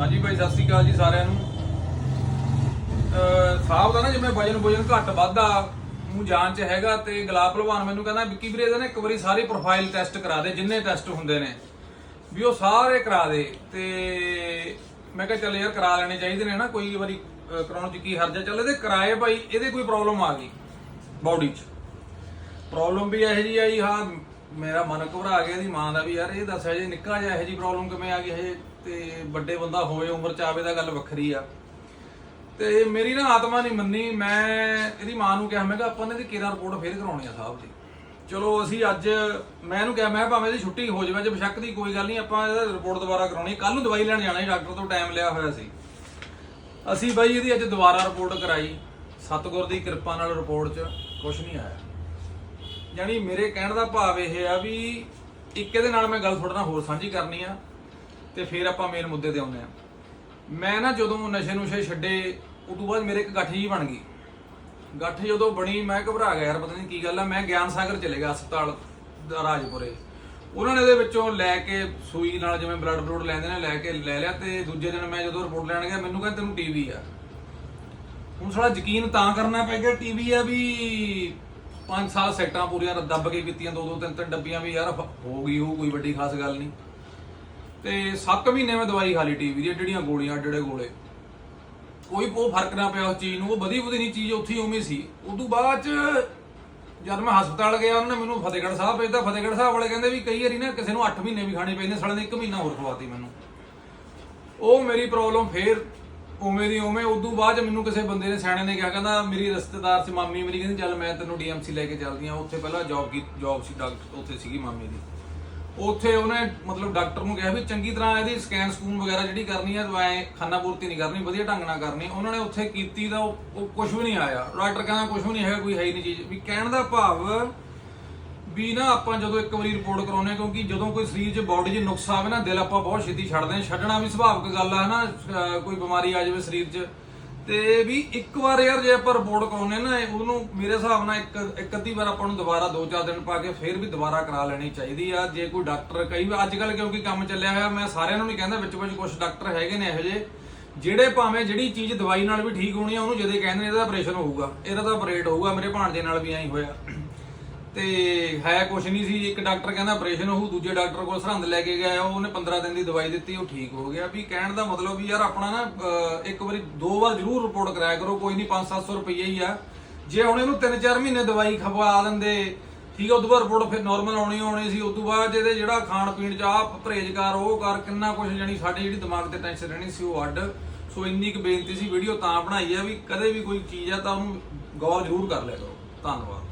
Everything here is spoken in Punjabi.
ਹਾਂਜੀ ਭਾਈ, ਸਤਿ ਸ੍ਰੀ ਅਕਾਲ ਜੀ ਸਾਰਿਆਂ ਨੂੰ। ਸਾਹਿਬ ਦਾ ਨਾ ਜਿਵੇਂ ਵਜਨ ਵਜਨ ਘੱਟ ਵੱਧਦਾ ਨੂੰ ਜਾਣ ਚ ਹੈਗਾ ਤੇ ਗੁਲਾਬ ਭਲਵਾਨ ਮੈਨੂੰ ਕਹਿੰਦਾ, ਵਿੱਕੀ ਵੀਰੇ ਇਹਦਾ ਨਾ ਇੱਕ ਵਾਰੀ ਸਾਰੀ ਪ੍ਰੋਫਾਈਲ ਟੈਸਟ ਕਰਾ ਦੇ, ਜਿੰਨੇ ਟੈਸਟ ਹੁੰਦੇ ਨੇ। ਵੀ ਉਹ ਸਾਰੇ ਕਰਾ ਦੇ ਤੇ ਮੈਂ ਕਿਹਾ ਚੱਲ ਯਾਰ ਕਰਾ ਲੈਣੇ ਚਾਹੀਦੇ ਨੇ ਨਾ, ਕੋਈ ਵਾਰੀ ਕਰਾਉਣ ਚ ਕੀ ਹਰਜਾ ਚੱਲ ਇਹਦੇ ਕਰਾਏ ਭਾਈ, ਇਹਦੇ ਕੋਈ ਪ੍ਰੋਬਲਮ ਆ ਗਈ ਬਾਡੀ 'ਚ। ਪ੍ਰੋਬਲਮ ਵੀ ਇਹੋ ਜੀ ਆਈ ਹਾਂ ਮੇਰਾ ਮਨ ਘਬਰਾ ਗਿਆ ਇਹਦੀ ਮਾਂ ਦਾ ਵੀ, ਯਾਰ ਇਹ ਦੱਸਿਆ ਜੇ ਨਿੱਕਾ ਜਿਹਾ ਇਹੋ ਜੀ ਪ੍ਰੋਬਲਮ ਕਿਵੇਂ ਆ ਗਈ ਹਜੇ ਤੇ ਵੱਡੇ ਬੰਦਾ ਹੋਵੇ ਉਮਰ ਚ ਆਵੇ ਤਾਂ ਗੱਲ ਵੱਖਰੀ ਆ। ਤੇ ਮੇਰੀ ਨਾ ਆਤਮਾ ਨਹੀਂ ਮੰਨੀ, ਮੈਂ ਇਹਦੀ ਮਾਂ ਨੂੰ ਕਿਹਾ, ਮੈਂ ਕਿਹਾ ਆਪਾਂ ਨੇ ਇਹਦੀ ਕੇਰਾ ਰਿਪੋਰਟ ਫੇਰ ਕਰਾਉਣੀ ਆ ਸਾਹਿਬ ਦੀ ਚਲੋ ਅਸੀਂ ਅੱਜ, ਮੈਂ ਇਹਨੂੰ ਕਿਹਾ, ਮੈਂ ਭਾਵੇਂ ਇਹਦੀ ਛੁੱਟੀ ਹੋ ਜਾਵੇ, ਜੇ ਬਸ਼ੱਕ ਦੀ ਕੋਈ ਗੱਲ ਨਹੀਂ, ਆਪਾਂ ਇਹਦਾ ਰਿਪੋਰਟ ਦੁਬਾਰਾ ਕਰਾਉਣੀ ਕੱਲ ਨੂੰ ਦਵਾਈ ਲੈਣ ਜਾਣਾ ਸੀ ਡਾਕਟਰ ਤੋਂ ਟਾਈਮ ਲਿਆ ਹੋਇਆ ਸੀ। ਅਸੀਂ ਬਾਈ ਇਹਦੀ ਅੱਜ ਦੁਬਾਰਾ ਰਿਪੋਰਟ ਕਰਾਈ, ਸਤਿਗੁਰ ਦੀ ਕਿਰਪਾ ਨਾਲ ਰਿਪੋਰਟ 'ਚ ਕੁਝ ਨਹੀਂ ਆਇਆ। ਯਾਨੀ ਮੇਰੇ ਕਹਿਣ ਦਾ ਭਾਵ ਇਹ ਆ ਵੀ ਇੱਕ ਇਹਦੇ ਨਾਲ ਮੈਂ ਗੱਲ ਤੁਹਾਡੇ ਨਾਲ ਹੋਰ ਸਾਂਝੀ ਕਰਨੀ ਆ ਤੇ ਫਿਰ ਆਪਾਂ ਮੇਨ ਮੁੱਦੇ ਤੇ ਆਉਂਦੇ ਆ। ਮੈਂ ਨਾ ਜਦੋਂ ਨਸ਼ੇ ਨੁਸ਼ੇ ਛੱਡੇ ਉਦੋਂ ਬਾਅਦ ਮੇਰੇ ਇੱਕ ਗੱਠ ਜੀ ਬਣ ਗਈ। ਗੱਠ ਜਦੋਂ ਬਣੀ, ਮੈਂ ਘਬਰਾ ਗਿਆ ਯਾਰ, ਪਤਾ ਨਹੀਂ ਕੀ ਗੱਲ ਆ, ਮੈਂ ਗਿਆਨ ਸਾਗਰ ਚਲੇ ਗਿਆ ਹਸਪਤਾਲ ਦਾ ਰਾਜਪੁਰੇ। ਉਹਨਾਂ ਨੇ ਇਹਦੇ ਵਿੱਚੋਂ ਲੈ ਕੇ ਸੂਈ ਨਾਲ ਜਿਵੇਂ ਬਲੱਡ ਬਲੂਡ ਲੈਂਦੇ ਨੇ, ਲੈ ਕੇ ਲੈ ਲਿਆ ਤੇ ਦੂਜੇ ਦਿਨ ਮੈਂ ਜਦੋਂ ਰਿਪੋਰਟ ਲੈਣ ਗਿਆ, ਮੈਨੂੰ ਕਹਿੰਦੇ ਤੈਨੂੰ ਟੀਵੀ ਆ। ਹੁਣ ਸਾਲਾ ਯਕੀਨ ਤਾਂ ਕਰਨਾ ਪੈ ਗਿਆ ਟੀਵੀ ਆ ਵੀ 5 ਸਾਲ ਸੈਕਟਾਂ ਪੂਰੀਆਂ ਦੱਬ ਕੇ ਕੀਤੀਆਂ, ਦੋ ਦੋ, ਤਿੰਨ ਤਿੰਨ ਡੱਬੀਆਂ ਵੀ, ਯਾਰ, ਹੋ ਗਈ ਉਹ ਕੋਈ ਵੱਡੀ ਖਾਸ ਗੱਲ ਨਹੀਂ। ਤੇ 7 ਮਹੀਨੇ ਮੈਂ ਦਵਾਈ ਖਾ ਲਈ ਟੀਵੀ ਦੀ ਜਿਹੜੀਆਂ ਗੋਲੀਆਂ ਜਿਹੜੇ ਗੋਲੇ। ਕੋਈ ਉਹ ਫ਼ਰਕ ਨਾ ਪਿਆ ਉਸ ਚੀਜ਼ ਨੂੰ, ਉਹ ਵਧੀ ਵਧੀ ਨਹੀਂ ਚੀਜ਼ ਉੱਥੇ ਉਵੇਂ ਸੀ। ਉਦੋਂ ਬਾਅਦ ਚ ਜਦ ਮੈਂ ਹਸਪਤਾਲ ਗਿਆ, ਉਹਨਾਂ ਨੇ ਮੈਨੂੰ ਫਤਿਹਗੜ੍ਹ ਸਾਹਿਬ ਭੇਜਦਾ ਫਤਿਹਗੜ੍ਹ ਸਾਹਿਬ ਵਾਲੇ ਕਹਿੰਦੇ ਵੀ ਕਈ ਵਾਰੀ ਨਾ ਕਿਸੇ ਨੂੰ 8 ਮਹੀਨੇ ਵੀ ਖਾਣੇ ਪੈਂਦੇ ਸਾਲੇ ਨੇ 1 ਮਹੀਨਾ ਹੋਰ ਖਵਾਤੀ ਮੈਨੂੰ। ਉਹ ਮੇਰੀ ਪ੍ਰੋਬਲਮ ਫੇਰ ਉਵੇਂ ਦੀ ਉਵੇਂ ਉਦੋਂ ਬਾਅਦ 'ਚ ਮੈਨੂੰ ਕਿਸੇ ਬੰਦੇ ਨੇ, ਸਿਆਣੇ ਨੇ ਕਿਹਾ, ਕਹਿੰਦਾ ਮੇਰੀ ਰਿਸ਼ਤੇਦਾਰ ਸੀ ਮਾਮੀ ਮੇਰੀ, ਕਹਿੰਦੀ ਚੱਲ ਮੈਂ ਤੈਨੂੰ ਡੀਐਮਸੀ ਲੈ ਕੇ ਚੱਲਦੀ ਆ ਉੱਥੇ ਪਹਿਲਾਂ ਜੌਬ ਕੀ ਜੌਬ ਸੀ ਡਾਕਟਰ ਉੱਥੇ ਸੀਗੀ ਮਾਮੀ ਦੀ। ਉੱਥੇ ਉਹਨੇ ਮਤਲਬ ਡਾਕਟਰ ਨੂੰ ਕਿਹਾ ਵੀ ਚੰਗੀ ਤਰ੍ਹਾਂ ਇਹਦੀ ਸਕੈਨ ਸਕੂਨ ਵਗੈਰਾ ਜਿਹੜੀ ਕਰਨੀ ਹੈ ਦਵਾਈ ਖਾਨਾ ਪੂਰਤੀ ਨਹੀਂ ਕਰਨੀ, ਵਧੀਆ ਢੰਗ ਨਾਲ ਕਰਨੀ। ਉਹਨਾਂ ਨੇ ਉੱਥੇ ਕੀਤੀ ਤਾਂ ਉਹ ਕੁਝ ਵੀ ਨਹੀਂ ਆਇਆ। ਡਾਕਟਰ ਕਹਿੰਦਾ ਕੁਝ ਵੀ ਨਹੀਂ ਹੈਗਾ, ਕੋਈ ਹੈ ਹੀ ਨਹੀਂ ਚੀਜ਼। ਵੀ ਕਹਿਣ ਦਾ ਭਾਵ ਵੀ ਨਾ ਆਪਾਂ ਜਦੋਂ ਇੱਕ ਵਾਰੀ ਰਿਪੋਰਟ ਕਰਾਉਨੇ ਕਿਉਂਕਿ ਜਦੋਂ ਕੋਈ ਸਰੀਰ 'ਚ ਬਾਡੀ 'ਚ ਨੁਕਸ ਆਵੇ ਨਾ, ਦਿਲ ਆਪਾਂ ਬਹੁਤ ਛੇਤੀ ਛੱਡਦੇ ਹਾਂ। ਛੱਡਣਾ ਵੀ ਸੁਭਾਵਿਕ ਗੱਲ ਆ ਨਾ ਕੋਈ ਬਿਮਾਰੀ ਆ ਜਾਵੇ ਸਰੀਰ 'ਚ। ਤੇ ਵੀ ਇੱਕ ਵਾਰ ਯਾਰ ਜੇ ਆਪਾਂ ਰਿਪੋਰਟ ਕਰਾਉਨੇ ਨਾ ਉਹਨੂੰ ਮੇਰੇ ਹਿਸਾਬ ਨਾਲ ਇੱਕ ਇੱਕ ਅੱਧੀ ਵਾਰ ਆਪਾਂ ਨੂੰ ਦੁਬਾਰਾ 2-4 ਦਿਨ ਪਾ ਕੇ ਫੇਰ ਵੀ ਦੁਬਾਰਾ ਕਰਾ ਲੈਣੀ ਚਾਹੀਦੀ ਆ। ਜੇ ਕੋਈ ਡਾਕਟਰ ਕਈ ਵਾਰ ਅੱਜ ਕੱਲ ਕਿਉਂਕਿ ਕੰਮ ਚੱਲਿਆ ਹੋਇਆ, ਮੈਂ ਸਾਰਿਆਂ ਨੂੰ ਨਹੀਂ ਕਹਿੰਦਾ ਵਿੱਚ ਵਿੱਚ ਕੁਝ ਡਾਕਟਰ ਹੈਗੇ ਨੇ ਇਹੋ ਜਿਹੇ, ਜਿਹੜੇ ਭਾਵੇਂ ਜਿਹੜੀ ਚੀਜ਼ ਦਵਾਈ ਨਾਲ ਵੀ ਠੀਕ ਹੋਣੀ ਆ, ਉਹਨੂੰ ਜਦੇ ਕਹਿੰਦੇ ਨੇ, ਇਹਦਾ ਆਪਰੇਸ਼ਨ ਹੋਊਗਾ, ਇਹਦਾ ਤਾਂ ਆਪਰੇਟ ਹੋਊਗਾ, ਮੇਰੇ ਭਾਣਜੇ ਨਾਲ ਵੀ ਐਂ ਹੀ ਹੋਇਆ। ਤੇ ਹੈ ਕੁਛ ਨਹੀਂ ਸੀ। ਇੱਕ ਡਾਕਟਰ ਕਹਿੰਦਾ ਆਪਰੇਸ਼ਨ ਹੋਊ, ਦੂਜੇ ਡਾਕਟਰ ਕੋਲ ਸਰਹੰਦ ਲੈ ਕੇ ਗਿਆ, ਉਹਨੇ 15 ਦਿਨ ਦੀ ਦਵਾਈ ਦਿੱਤੀ, ਉਹ ਠੀਕ ਹੋ ਗਿਆ। ਵੀ ਕਹਿਣ ਦਾ ਮਤਲਬ ਵੀ ਯਾਰ ਆਪਣਾ ਨਾ ਇੱਕ ਵਾਰੀ ਦੋ ਵਾਰ ਜ਼ਰੂਰ ਰਿਪੋਰਟ ਕਰਾਇਆ ਕਰੋ, ਕੋਈ ਨਹੀਂ 5-700 ਰੁਪਏ ਹੀ ਆ। ਜੇ ਹੁਣ ਇਹਨੂੰ 3-4 ਮਹੀਨੇ ਦਵਾਈ ਖਵਾ ਦਿੰਦੇ ਠੀਕ ਆ ਉਦੋਂ ਬਾਅਦ ਰਿਪੋਰਟ ਫਿਰ ਨਾਰਮਲ ਆਉਣੀ ਆਉਣੀ ਸੀ ਉਦੋਂ ਬਾਅਦ ਜਿਹਦੇ ਜਿਹੜਾ ਖਾਣ ਪੀਣ ਚ ਆ ਪਰਹੇਜ਼ਗਾਰ ਉਹ ਕਰ, ਕਿੰਨਾ ਕੁਝ ਜਾਨੀ ਸਾਡੀ ਜਿਹੜੀ ਦਿਮਾਗ ਤੇ ਟੈਨਸ਼ਨ ਰਹਿਣੀ ਸੀ, ਉਹ ਅੱਡ। ਸੋ ਇੰਨੀ ਕੁ ਬੇਨਤੀ ਸੀ ਵੀਡੀਓ ਤਾਂ ਬਣਾਈ ਆ ਵੀ ਕਦੇ ਵੀ ਕੋਈ ਚੀਜ਼ ਆ ਤਾਂ ਉਹਨੂੰ ਗੌਰ ਜ਼ਰੂਰ ਕਰ ਲਿਆ ਕਰੋ। ਧੰਨਵਾਦ।